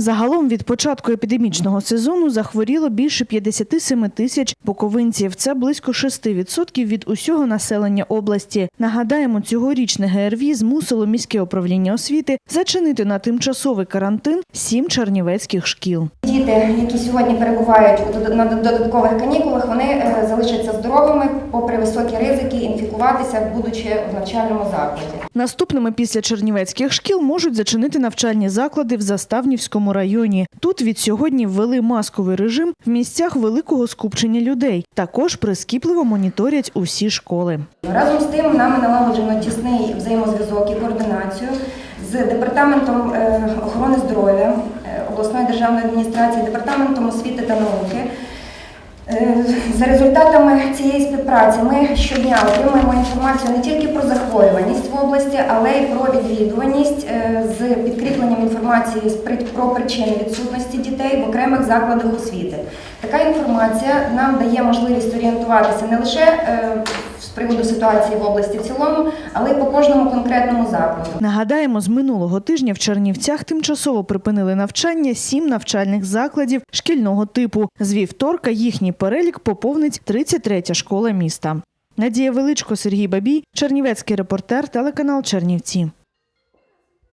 Загалом від початку епідемічного сезону захворіло більше 57 тисяч буковинців. Це близько 6% від усього населення області. Нагадаємо, цьогорічне ГРВІ змусило міське управління освіти зачинити на тимчасовий карантин сім чернівецьких шкіл. Діти, які сьогодні перебувають на додаткових канікулах, вони е, залишаться здоровими, попри високі ризики інфікуватися, будучи в навчальному закладі. Наступними після чернівецьких шкіл можуть зачинити навчальні заклади в Заставнівському районі. Тут від сьогодні ввели масковий режим в місцях великого скупчення людей. Також прискіпливо моніторять усі школи. Разом з тим нами налагоджено тісний взаємозв'язок і координацію з департаментом е, охорони здоров'я е, обласної державної адміністрації, департаментом освіти та науки. Е, За результатами цієї співпраці ми щодня отримуємо інформацію не тільки про захворюваність в області, але й про відвідуваність з підкріпленням інформації про причини відсутності дітей в окремих закладах освіти. Така інформація нам дає можливість орієнтуватися не лише е, з приводу ситуації в області в цілому, але й по кожному конкретному закладу. Нагадаємо, з минулого тижня в Чернівцях тимчасово припинили навчання сім навчальних закладів шкільного типу. З вівторка їхній перелік поповнить 33-я школа міста. Надія Величко, Сергій Бабій, Чернівецький репортер, телеканал Чернівці.